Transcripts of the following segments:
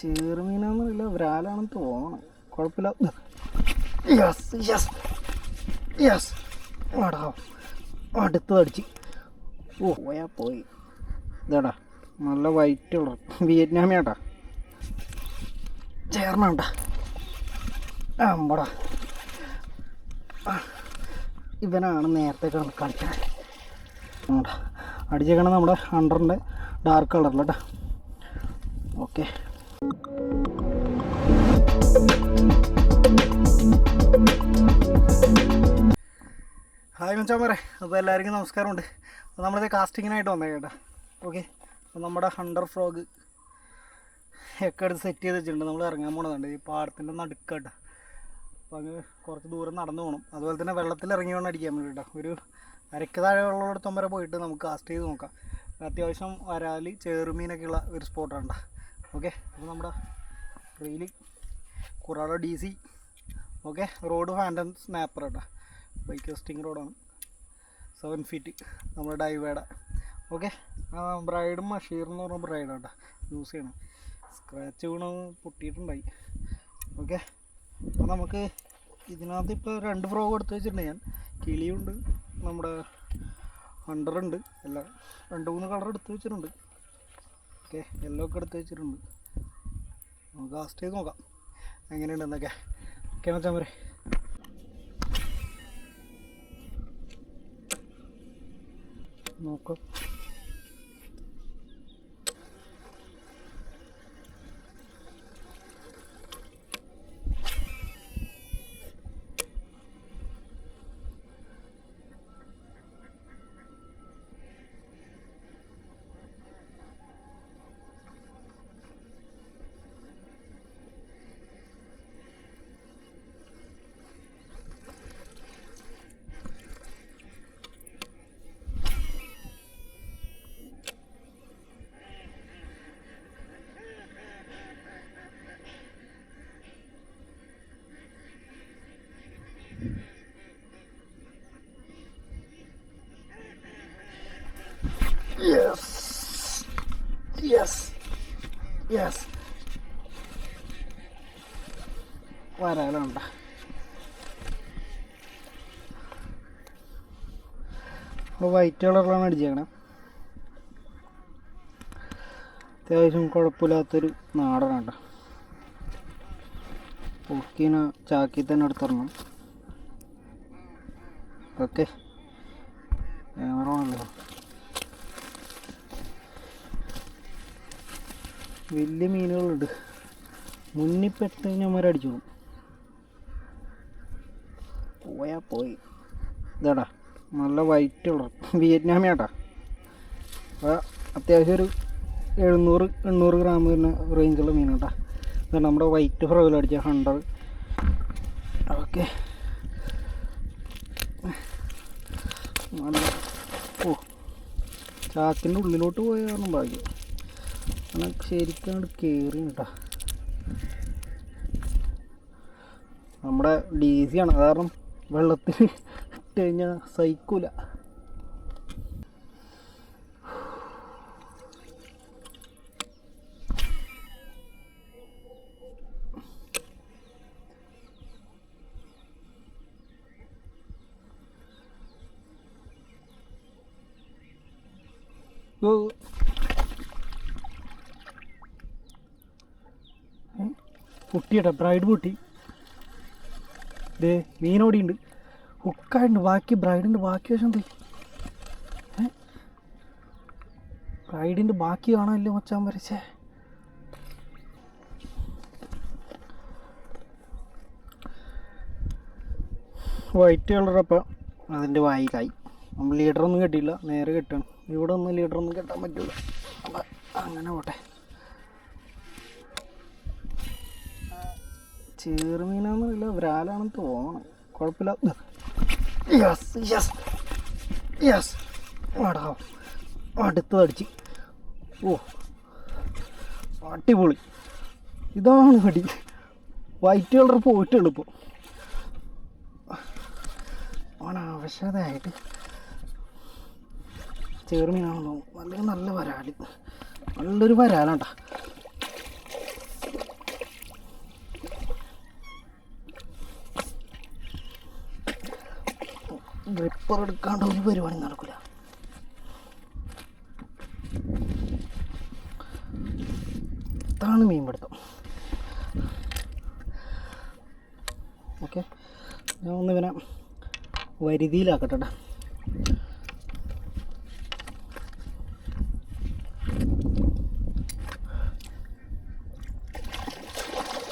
ചെറുമീനാന്നറിയില്ല വ്രാലാണെന്ന് തോന്നണം. കുഴപ്പമില്ല. Yes yes yes ആടാ അടുത്തത് അടിച്ച്. ഓ പോയാ പോയി. ഇതാടാ നല്ല വൈറ്റ് കളർ. വിയറ്റ്നാമിയാട്ടാ ചേർന്നാണ്ടാ അമ്പടാ ഇവനാണ് നേരത്തെ കിടന്ന് കളിക്കണത് അടിച്ചേക്കണം അടിച്ചേക്കണത് നമ്മുടെ അണ്ടറിന്റെ ഡാർക്ക് കളറിലട്ടാ ഓക്കെ ഹായ് ചാമറെ അപ്പോൾ എല്ലാവർക്കും നമസ്കാരമുണ്ട്. അപ്പോൾ നമ്മളിത് കാസ്റ്റിങ്ങിനായിട്ട് വന്നേ കേട്ടോ. ഓക്കെ. അപ്പോൾ നമ്മുടെ ഹണ്ടർ ഫ്രോഗ് ഒക്കെ എടുത്ത് സെറ്റ് ചെയ്ത് വെച്ചിട്ടുണ്ട്. നമ്മൾ ഇറങ്ങാൻ പോണതുണ്ട് ഈ പാടത്തിന്റെ നടുക്കട്ടോ അപ്പോൾ അങ്ങ് കുറച്ച് ദൂരം നടന്നു പോകണം അതുപോലെ തന്നെ വെള്ളത്തിൽ ഇറങ്ങി വേണം അടിക്കാൻ വേണ്ടി കേട്ടോ. ഒരു അരക്ക് താഴെ വെള്ളമെടുത്തം വരെ പോയിട്ട് നമുക്ക് കാസ്റ്റ് ചെയ്ത് നോക്കാം. അത്യാവശ്യം വരാൽ ചേറുമീനൊക്കെ ഉള്ള ഒരു സ്പോട്ടാണ് ഓക്കെ. അപ്പോൾ നമ്മുടെ റീൽ കുറാള ഡി സി. ഓക്കെ. റോഡ് ഫാന്റൻ സ്നാപ്പർ കേട്ടോ. ബൈക്ക് റോഡാണ്. സെവൻ ഫീറ്റ് നമ്മുടെ ഡൈവേഡ ഓക്കെ? ബ്രൈഡും മഷീർ എന്ന് പറഞ്ഞ ബ്രൈഡാണ് കേട്ടോ. യൂസ് ചെയ്യണം. സ്ക്രാച്ച് വീണ് പൊട്ടിയിട്ടുണ്ടായി. ഓക്കെ? അപ്പോൾ നമുക്ക് ഇതിനകത്ത് ഇപ്പോൾ രണ്ട് ഫ്രോഗ് എടുത്ത് വെച്ചിട്ടുണ്ട് ഞാൻ. കിളിയുണ്ട് നമ്മുടെ ഹണ്ടറുണ്ട് എല്ലാം രണ്ട് മൂന്ന് കളർ എടുത്ത് വെച്ചിട്ടുണ്ട്. ഓക്കെ? എല്ലോ ഒക്കെ എടുത്ത് വെച്ചിട്ടുണ്ട്. നമുക്ക് ആസ്റ്റ് ചെയ്ത് നോക്കാം. എങ്ങനെയുണ്ടെന്നൊക്കെ. ഓക്കെ മച്ചാൻ വരെ നോക്കാം യെസ് യെസ് യെസ് വരാനുണ്ട? വൈറ്റ് കളറിലാണ് അടിച്ചേക്കണം. അത്യാവശ്യം കുഴപ്പമില്ലാത്തൊരു നാടനാണ് പൊക്കിനെ ചാക്കി തന്നെ എടുത്തിടണം. ഓക്കെ ക്യാമറ ആണല്ലോ വലിയ മീനുകളുണ്ട്. മുന്നിൽ പെട്ട് കഴിഞ്ഞാൽ അടിച്ചു പോകും. പോയാ പോയി. ഇതാടാ നല്ല വൈറ്റ് കളർ. വിയറ്റ്നാമിയാട്ടാ. അപ്പോൾ അത്യാവശ്യം ഒരു എഴുന്നൂറ് എണ്ണൂറ് ഗ്രാം വരുന്ന റേഞ്ചുള്ള മീനാട്ടാ. ഇതാണ് നമ്മുടെ വൈറ്റ് ഫ്രോയിൽ അടിച്ച ഹൺഡ്രഡ് ഓക്കെ ഓ ചാക്കിന്റെ ഉള്ളിലോട്ട് പോയ കാരണം ഭാഗ്യം. ശരിക്കും അങ്ങോട്ട് കയറി കേട്ടോ നമ്മുടെ ഡി സി ആണ്. കാരണം വെള്ളത്തിൽ ഇട്ട് കഴിഞ്ഞാൽ സഹിക്കൂല. ഓ പൊട്ടിയട്ടെ ബ്രൈഡ് പൊട്ടി ദേ മീനോടിയുണ്ട്. ഹുക്കായിട്ടുണ്ട് ബാക്കി ബ്രൈഡിന്റെ ബാക്കി വശം തേ ബ്രൈഡിന്റെ ബാക്കി കാണാനില്ല മച്ചാൻ വരച്ചേ? വൈറ്റ് കളറപ്പം അതിന്റെ വായിലായി. നമ്മൾ ലീഡറൊന്നും കെട്ടിയില്ല നേരെ കെട്ടണം ഇവിടെ ഒന്നും ലീഡറൊന്നും കെട്ടാൻ പറ്റില്ല അങ്ങനെ പോട്ടെ. ചെറുമീനാന്നറിയില്ല വ്രാലാണെന്ന് തോന്നണം. കുഴപ്പമില്ല. യെസ് യെസ് യെസ് ആടാ അടുത്തത് അടിച്ച്. ഓ അടിപൊളി. ഇതാണ് അടി. വൈറ്റ് കളർ പോയിട്ട് ഇപ്പോൾ അനാവശ്യതയായിട്ട് ചേർമീനാണെന്ന് തോന്നുന്നു. അല്ലെങ്കിൽ നല്ല വരാൽ നല്ലൊരു വരാലാണ്ടാ ഡ്രിപ്പർ എടുക്കാണ്ട് ഒരു പരിപാടി നടക്കില്ല ഇതാണ് മീൻ പിടുത്തം. ഓക്കെ. ഞാൻ ഒന്ന് ഇവനെ വരുതിയിലാക്കട്ടെ ട്ടാ.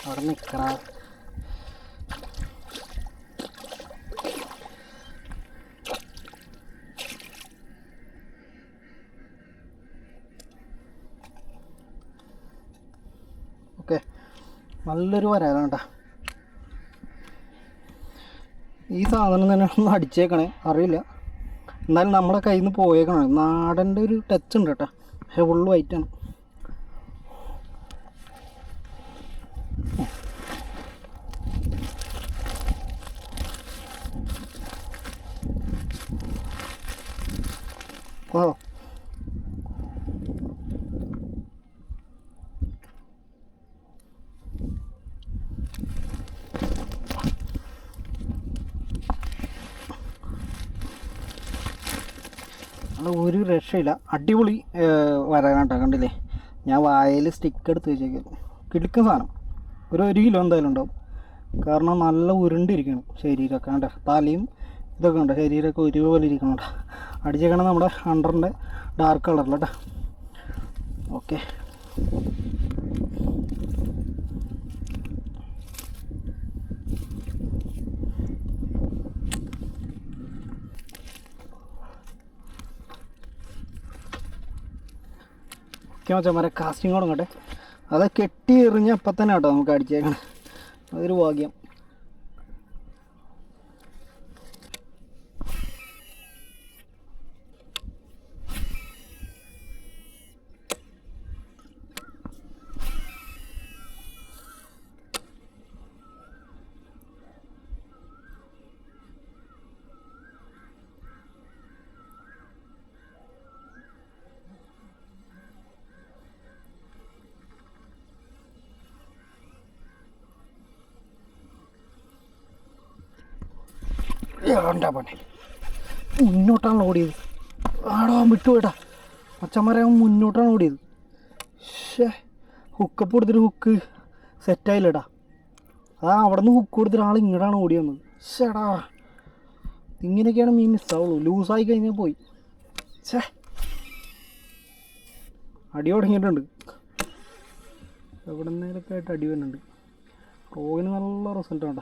അവിടെ നിൽക്കണ ഓക്കെ നല്ലൊരു വരാലാണ് കേട്ടോ. ഈ സാധനം തന്നെ ഒന്ന് അടിച്ചേക്കണേ. അറിയില്ല. എന്നാലും നമ്മുടെ കയ്യിൽ നിന്ന് പോയേക്കണം. നാടന്റെ ഒരു ടച്ച് ഉണ്ട് കേട്ടോ. ഫുള്ള് വൈറ്റാണ് ഓ അത് ഒരു രക്ഷയില്ല. അടിപൊളി വരാനാട്ടോ കണ്ടില്ലേ? ഞാൻ വായയിൽ സ്റ്റിക്ക് എടുത്ത് വെച്ചേക്കും കിടക്കുന്ന സാധനം. ഒരു ഒരു കിലോ എന്തായാലും ഉണ്ടാവും. കാരണം നല്ല ഉരുണ്ടിരിക്കണം ശരീരമൊക്കെ. കണ്ട? തലയും ഇതൊക്കെ ഉണ്ട് ശരീരമൊക്കെ ഒരുപോലെ ഇരിക്കണുണ്ട് അടിച്ചേക്കണം നമ്മുടെ അണ്ടറിന്റെ ഡാർക്ക് കളറിലട്ടോ ഓക്കെ. ഒക്കെ മച്ചന്മാരെ കാസ്റ്റിംഗ് കൂടെ ഇങ്ങോട്ടെ അത് കെട്ടി എറിഞ്ഞപ്പം തന്നെ കേട്ടോ നമുക്ക് അടിച്ചേക്കണം. അതൊരു ഭാഗ്യം. ഏണ്ടാ പണി മുന്നോട്ടാണ് ഓടിയത്. ആടോ വിട്ടു അച്ഛന്മാരെ അവൻ മുന്നോട്ടാണ് ഓടിയത്. ഷേ ഹുക്കപ്പ് കൊടുത്തിട്ട് ഹുക്ക് സെറ്റായില്ലടാ ആ അവിടെ നിന്ന് ഹുക്ക് കൊടുത്തിട്ട് ആൾ ഇങ്ങോട്ടാണ് ഓടി വന്നത് ഷേടാ ഇങ്ങനെയൊക്കെയാണ് മീൻ മിസ്സാവുള്ളൂ ലൂസായി കഴിഞ്ഞാൽ പോയി. ഷേ അടി തുടങ്ങിയിട്ടുണ്ട്. എവിടെ നിന്നേലൊക്കെ ആയിട്ട് അടി വരുന്നുണ്ട്. റോഗിന് നല്ല റിസൾട്ട് വേണ്ട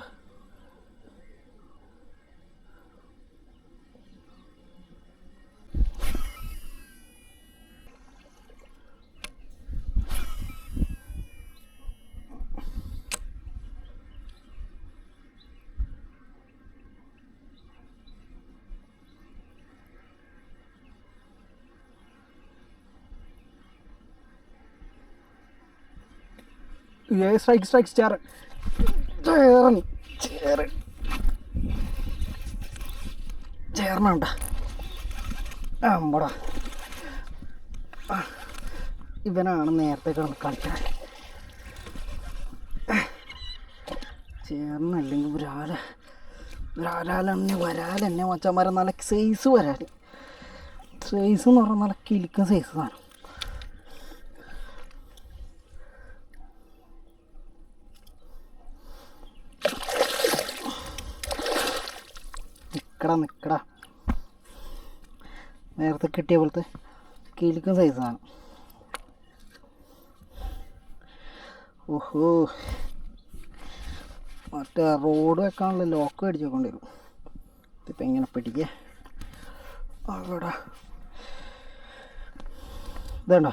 സ്ട്രൈക്ക് സ്ട്രൈക്ക് ചേരൻ ചേരൻ ചേർ അമ്പടാ. ഇവനാണ് നേരത്തെ കിടന്ന് കളിക്കാൻ ചേർന്നല്ലെങ്കിൽ ഒരാല ഒരാലെന്നെ വരാലെന്നെ മച്ചന്മാരെ നല്ല സൈസ് വരാൽ സൈസ് എന്ന് പറഞ്ഞാൽ നല്ല കിലിക്കുന്ന സൈസ് സാധനം. നേരത്തെ കിട്ടിയ പോലത്തെ കിലിക്കും സൈസാണ് ഓഹോ. മറ്റേ റോഡ് വെക്കാനുള്ള ലോക്ക് അടിച്ച് വെക്കേണ്ടി വരും. ഇതിപ്പോൾ എങ്ങനെ പിടിക്കുക അവിടെ ഇതേണ്ട.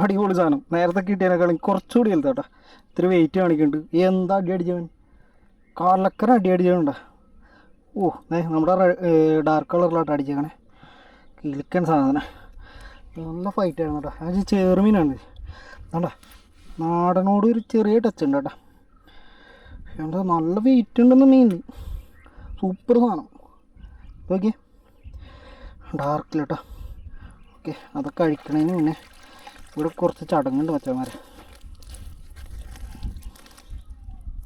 അടിപൊളി സാധനം. നേരത്തെ കിട്ടിയതിനേക്കാളും കുറച്ചുകൂടി വലുതാട്ടോ ഇത്തിരി വെയിറ്റ് കാണിക്കുന്നുണ്ട് എന്താ അടി അടിച്ചവൻ? കാലക്കര അടി അടിച്ചവനുണ്ടോ. ഓ നമ്മുടെ ഡാർക്ക് കളറിലോട്ട് അടിച്ചേക്കണേ. കിളിക്കൻ സാധനം. നല്ല ഫൈറ്റ് ആയിരുന്നു കേട്ടോ അത് ചെറുമീനാണ്. കേട്ടോ നാടനോട് ഒരു ചെറിയ ടച്ച് ഉണ്ട് കേട്ടോ എന്താ നല്ല വെയിറ്റ് ഉണ്ടെന്ന് മീൻ. സൂപ്പർ സാധനം. ഓക്കെ ഡാർക്കിൽ കേട്ടോ ഓക്കെ അതൊക്കെ കഴിക്കണതിന് മുന്നേ ഇവിടെ കുറച്ച് ചടങ്ങുണ്ട് മച്ചന്മാരെ.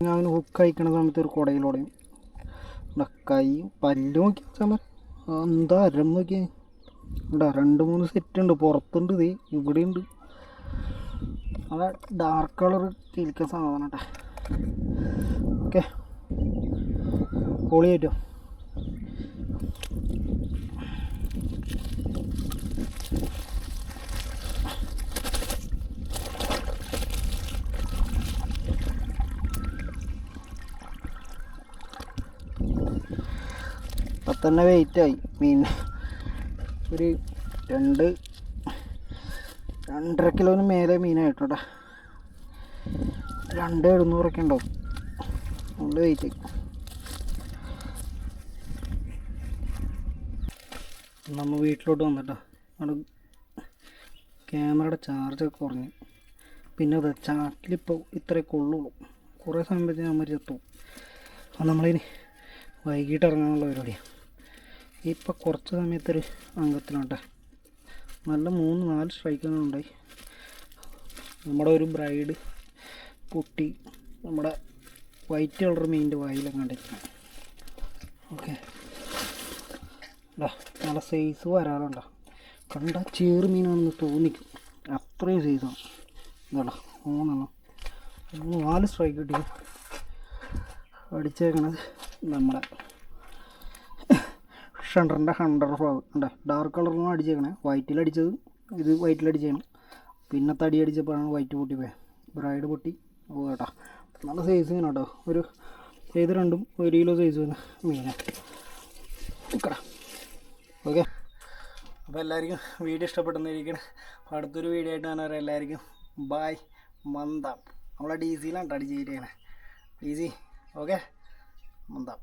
ഞാൻ ഹുക്ക് കഴിക്കണ സമയത്ത് ഒരു കുടയിലൂടെയും കൈ പല്ല് നോക്കി വെച്ചാൽ എന്താ അരം നോക്കിയേ. ഇവിടെ രണ്ട് മൂന്ന് സെറ്റ് ഉണ്ട്. പുറത്തുണ്ട് ഇത് ഇവിടെ ഉണ്ട് നല്ല ഡാർക്ക് കളർ കിരിക്കുന്ന സാധനം കേട്ടോ ഓക്കെ പൊളി പറ്റുമോ ഇപ്പം തന്നെ വെയിറ്റായി മീൻ ഒരു രണ്ട് രണ്ടര കിലോന് മേലെ മീനായിട്ടോട്ടെ രണ്ട് എഴുന്നൂറൊക്കെ ഉണ്ടാവും. നല്ല വെയിറ്റ് നമ്മൾ വീട്ടിലോട്ട് വന്നിട്ടോ. അവിടെ ക്യാമറയുടെ ചാർജൊക്കെ കുറഞ്ഞു. പിന്നെ അത് ചാക്കിലിപ്പോൾ ഇത്രയൊക്കെ കൊള്ളുള്ളൂ കുറേ സമയത്ത് ഞാൻ മരിച്ചെത്തും. അപ്പം നമ്മളിനി വൈകിട്ട് ഇറങ്ങാനുള്ള പരിപാടിയാണ് ഇപ്പം കുറച്ച് സമയത്തൊരു അംഗത്തിലുണ്ട് നല്ല മൂന്ന് നാല് സ്ട്രൈക്കുകളുണ്ടായി. നമ്മുടെ ഒരു ബ്രൈഡ് പൊട്ടി നമ്മുടെ വൈറ്റ് കളർ മീനിന്റെ വായിലൊക്കെ കണ്ടിരിക്കണം ഓക്കെ. നല്ല സൈസ് വരാറുണ്ടോ. കണ്ട ചേറ് മീനാണെന്ന് തോന്നിക്കും. അത്രയും സൈസാണ് ഇതാടാ മൂന്നെണ്ണം. മൂന്ന് നാല് സ്ട്രൈക്ക് കിട്ടി. അടിച്ചേക്കണത് നമ്മുടെ ഷണ്ടറിന്റെ ഹൺഡ്രഡ് ഫ്ലവർ ഉണ്ട്? ഡാർക്ക് കളറിലാണ് അടിച്ചേക്കണേ. വൈറ്റിൽ അടിച്ചത്. ഇത് വൈറ്റിൽ അടിച്ചേക്കണം. പിന്നെ തടി അടിച്ചപ്പോഴാണ് വൈറ്റ് പൊട്ടി പോയത് ബ്രൈഡ് പൊട്ടി. ഓ കേട്ടോ നല്ല സൈസ് തന്നെ കേട്ടോ. ഒരു ഏത് രണ്ടും ഒരു കിലോ സൈസ് തന്നെ മീനെ നിൽക്കടാ ഓക്കെ അപ്പോൾ എല്ലാവർക്കും വീഡിയോ ഇഷ്ടപ്പെട്ടെന്നിരിക്കണം. അപ്പോൾ അടുത്തൊരു വീഡിയോ ആയിട്ട് ഞാൻ പറയാം എല്ലാവർക്കും ബായ് മന്ദാം നമ്മളെ ഡി സിയിലാണ് കേട്ടോ അടിച്ച് ചെയ്യണേ ഡി സി ഓക്കെ മന്ദാം